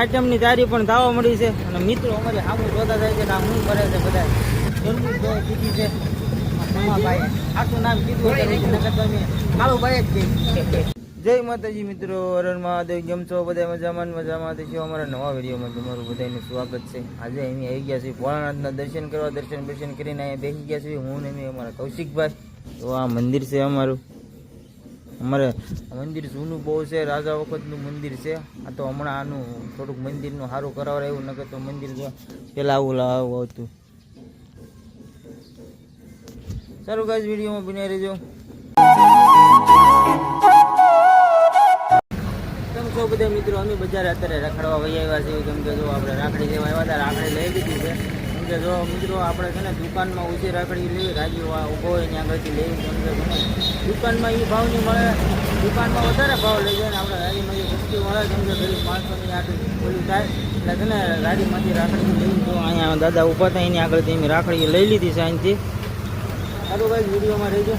આઈટમની તારી પણ થવા મળી છે. અને મિત્રો અમારી સામું જોતા થાય છે કે આ શું કરે છે બધા જમવું છે કીધી છે. ભાઈ આખું નામ કીધું નકર કાળુભાઈ જ કહીએ જય માતાજી મિત્રો અરણ મહાદેવ, કેમ છો? બધા મજામાં ને મજામાં? છો અમારા નવા વિડીયોમાં તમારું બધાનું સ્વાગત છે. આજે અહીં આવી ગયા છીએ ભોળાનાથના દર્શન કરવા. દર્શન દર્શન કરીને અહીંયા બેસી ગયા છીએ. હું ને અમે અમારા કૌશિકભાઈ. તો આ મંદિર છે અમારું. અમારે મંદિર જૂનું બહુ છે, રાજા વખતનું મંદિર છે. આ તો હમણાં આનું થોડુંક મંદિરનું સારું કરાવવા એવું નકર તો મંદિર પહેલાં આવું આવું હતું સારું ગાઈઝ વિડીયોમાં બની રહેજો. છો બધા મિત્રો? અમે બજારે અત્યારે રખડવા વહી આવ્યા છીએ. કેમ કે જો આપણે રાખડી લેવા આવ્યા હતા, રાખડી લઈ લીધી છે. કે જો મિત્રો આપણે છે ને દુકાનમાં ઊંચી રાખડી લેવી, રાજી ઊભો હોય ત્યાં આગળથી લેવી કે છે દુકાનમાં એ ભાવ નહીં મળે, દુકાનમાં વધારે ભાવ લઈ જાય ને આપણે રાજીમાં જે વસ્તુ મળે કેમ કે ગરીબ માણસોની આટલું ઓલું થાય, એટલે છે ને રાજીમાંથી રાખડી લેવી તો અહીંયા દાદા ઊભા હતા એની આગળથી એમ રાખડી લઈ લીધી છે અહીંથી. સારું ભાઈ વિડીયોમાં રહેજો.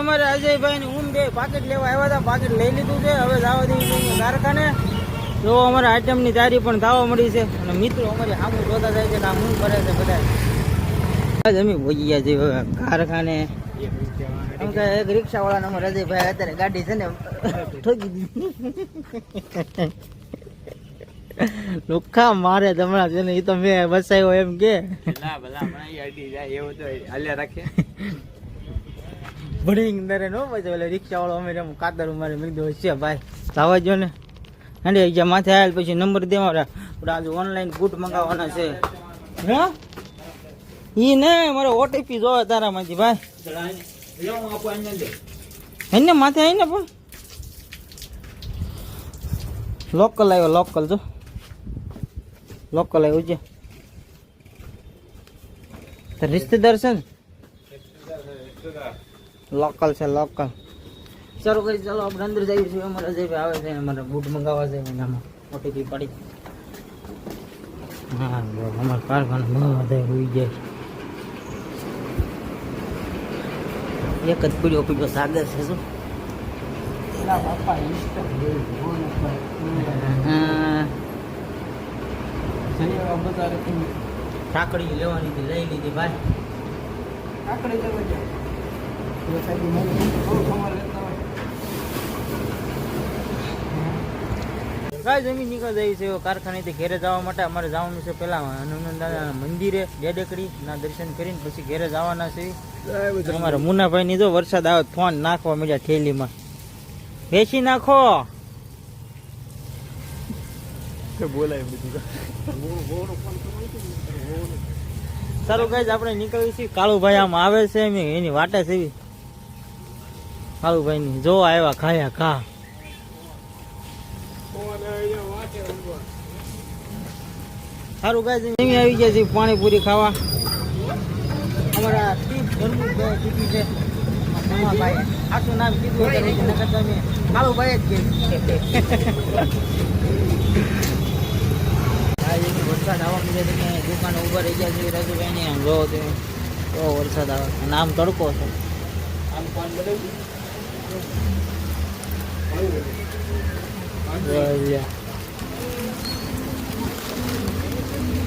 અમારે અજયભાઈ ની ઊંઘ બે પાકીટ લેવા આવ્યા હતા. પાકીટ લઈ લીધું છે. હવે દઈએ કારખાને જો અમારે આઈટમની તારી પણ થવા મળી છે. અને મિત્રો, અમારી સામું જોતા જાય છે કે આ શું કરે છે બધા અમે પહોંચી ગયા છીએ કારખાને એક રિક્ષાવાળાને અમારે અજયભાઈ અત્યારે ગાડી છે ને લુખા મારે હમણાં છે ને એ તો મેં બસાયો એમ કે. ભણી અંદર નો પછી ઓલે રિક્ષા વાળો અમે કાતર મારે મીધો છે, ભાઈ. થવા જો ને. હાંડી જ્યાં માથે આવેલ પછી નંબર દેવા આજે ઓનલાઈન બૂટ મંગાવવાના છે. હે? ઈ ને મારે ઓટીપી જોવે તારામાંથી, ભાઈ. એને માથે આવીને પણ. લોકલ આવ્યો લોકલ જો. લોકલ આવ્યું છે રિશ્તેદાર છે ને? લોકલ છે લોકલ ચાલો ભાઈ ચાલો આપણે અંદર જઈએ છીએ. અમારા જે આવે છે અમારે બૂટ મંગાવવા છે એનામાં ઓટીપી પડી. હા અમારા કારખાના બધા બધા હોઈ જાય એક જ પીડ્યો પીડ્યો સાગર છે શું? હા. કાકડી લેવાની હતી લઈ લીધી ભાઈ. કાંઈ જમીન નીકળ જાય છે કારખાનેથી ઘેરે જવા માટે અમારે જવાનું છે પેલા હનુમાન દાદાના મંદિરે ડેડેકડી ના દર્શન કરીને પછી ઘેરે જવાના છે. અમારા મુનાભાઈ ની જો વરસાદ આવે ફોન નાખવા મળ્યા થેલીમાં બેસી નાખો. બોલાય બધું. સારું ગાઈઝ આપણે નીકળીએ છીએ. કાળુભાઈ આમ આવે છે એની વાટે છે એવી ભાઈ ની, જો આવ્યા ખાયા, ખા. સારું ગાઈઝ એમ આવી ગયા છે પાણીપુરી ખાવા. અમારા છે. ભાઈ જ વરસાદ આવવા મળે છે કે ઊભા રહી ગયા છે, રાજુભાઈ ને, આમ જોવો તમે. તો વરસાદ આવે. નામ તડકો છે. આમ કોણ બનાવ્યું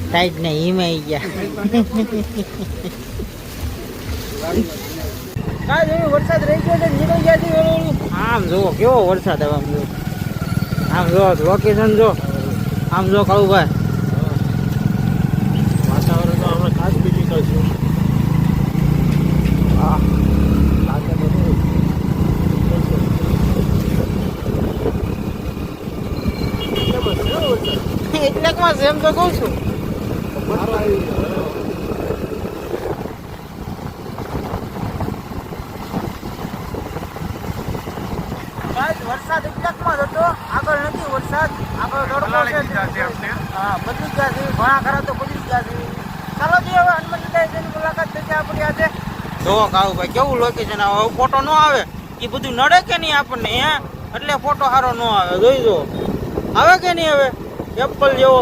ટાઈટ ને હિમ આવી ગયા કાંઈ જોયું વરસાદ રહી ગયો છે નીકળી ગયા છે. આમ જુઓ, કેવો વરસાદ આવે આમ જુઓ આમ જુઓ લોકેશન જો આમ જો કહું વાતાવરણ તો આપણે ખાસ બીજી કરશું હા લાગે બધું એટલાકમાં છે એમ તો કહું છું. વરસાદ એટલાકમાં જ હતો. આગળ નથી વરસાદ. આગળ છે. હા બદલી ગયા છે ઘણા ખરા તો બદલી ગયા છે ચાલો જે હવે હનુમાન દાદાની મુલાકાત થશે આપણી આજે. જોવો કાળુ ભાઈ કેવું લોકેશન આવે? ફોટો ન આવે. એ બધું નડે કે નહીં આપણને હે? એટલે ફોટો સારો ન આવે. જોઈ જો આવે કે નહીં હવે? એપલ જેવો.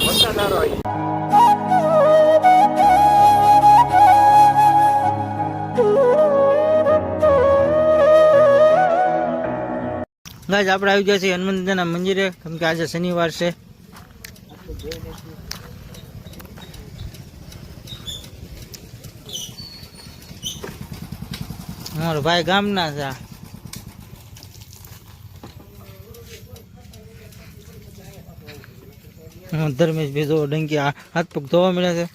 વરસાદ સારો આવી ગાજ આપણે આવી ગયા છીએ હનુમંતના મંદિરે. કેમ કે આજે શનિવાર છે. અમારો ભાઈ ગામના છે. ધર્મેશ ભાઈ જો ડંકી હાથ પગ ધોવા મળ્યા છે.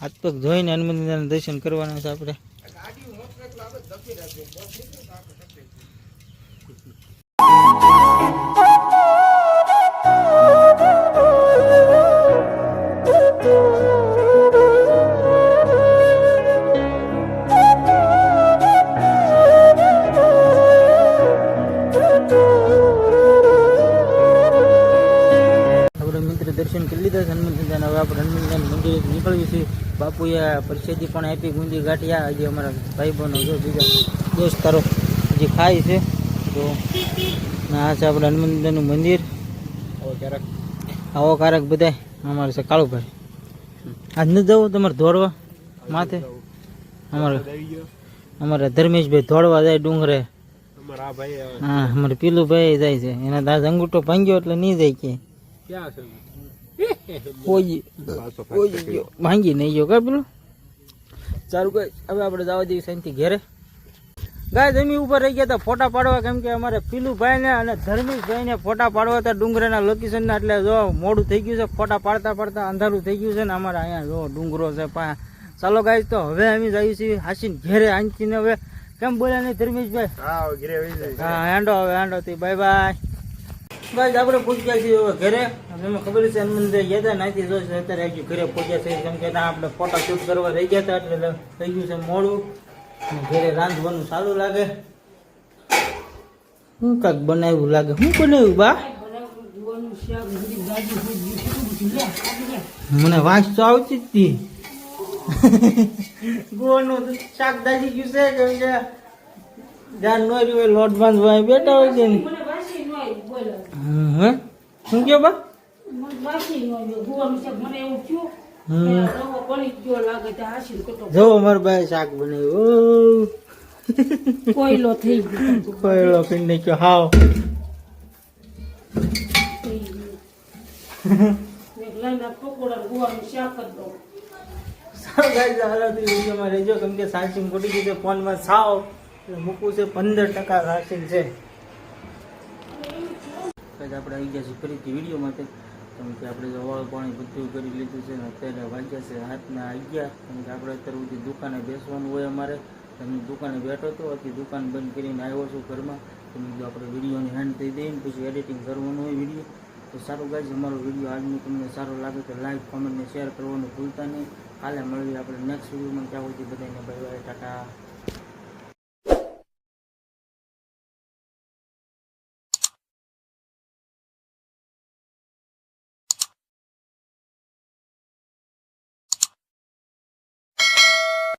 હાથ પગ ધોઈને હનુમંતના દર્શન કરવાના છે આપણે આપણે. મંદિરે છે. બાપુએ પરિસ્થિતિ પણ આપી ગુંદી ગાંઠિયા. હજી અમારા ભાઈ બહેનો જો બીજા દોસ્તારો હજી ખાય છે. તો આ છે આપણે હનુમાન મંદિર. આવો ક્યારેક આવો કારક બધા અમારે છે કાળુભાઈ. આજ ન જવું તમારે દોડવા માથે? અમારે અમારે ધર્મેશભાઈ દોડવા જાય ડુંગરે. હા અમારે પીલું ભાઈ જાય છે. એના દાદ અંગૂઠો ભાંગ્યો એટલે નહીં જાય કે ક્યાં છે? ગયો ભાંગી નહીં ગયો કા પેલું? સારું કઈ હવે આપણે જવા દઈએ શાંતિ ઘેરે. ગાય જમી ઉપર રહી ગયા હતા ફોટા પાડવા કેમ કે અમારે પીલુભાઈ ને અને ધર્મેશભાઈ ને ફોટા પાડવા હતા ડુંગરાના લોકેશન ના એટલે જો મોડું થઈ ગયું છે ફોટા પાડતા પાડતા અંધારું થઈ ગયું છે ને અમારે અહીંયા જો ડુંગરો છે પા ચાલો ગાય તો હવે અમે જઈએ છીએ હાસીને ઘેરે આંચીને હવે. કેમ બોલ્યા નહીં ધર્મેશભાઈ? હા હેંડો હવે હેન્ડો થી બાય બાય બસ આપણે પૂછ્યા છીએ ઘરે. એમાં ખબર છે હનુમાન ગયા હતા નાથી જો અત્યારે અત્યારે ગયું ઘરે પહોંચ્યા છે. કેમ કે આપણે ફોટા શૂટ કરવા રહી ગયા હતા, એટલે થઈ ગયું છે મોડું. ઘરે રાંધવાનું સારું લાગે. શું કાંક બનાવ્યું લાગે? શું બનાવ્યું, બા? મને વાંચ તો આવતી જ હતી. ગોવાનું શાક દાજી ગયું છે, કેમ કે ધ્યાન ન રહ્યું હોય, લોટ બાંધવા બેઠા હોય છે હે? શું કયો બા. જો અમારા ભાઈ શાક બનાવ્યું. કોયલો થઈ ગયો. કોયલો પીને નાખ્યો. હાવ. ચાર્જિંગ પડી ગયું ફોનમાં સાવ. મૂકવું છે પંદર ટકા ચાર્જિંગ છે. કદાચ આપણે આવી ગયા છીએ ફરીથી વીડિયો માટે. કેમ કે આપણે જો વાળ પાણી બધું કરી લીધું છે અને અત્યારે વાગ્યા છે હાથના અગિયાર. કેમ કે આપણે અત્યારે બધી દુકાને બેસવાનું હોય અમારે. તમે દુકાને બેઠો હતો હતી દુકાન બંધ કરીને આવ્યો છું ઘરમાં. તો મેં આપણે વિડીયોની હેન્ડ થઈ દઈને પછી એડિટિંગ કરવાનું હોય વીડિયો. તો સારું ગાઈઝ, અમારો વીડિયો આજનો તમને સારો લાગે તો લાઈક કોમેન્ટને શેર કરવાનું ભૂલતા નહીં. કાલે મળીએ આપણે નેક્સ્ટ વિડીયોમાં ત્યાં સુધી બધાને બાય બાય ટાટા.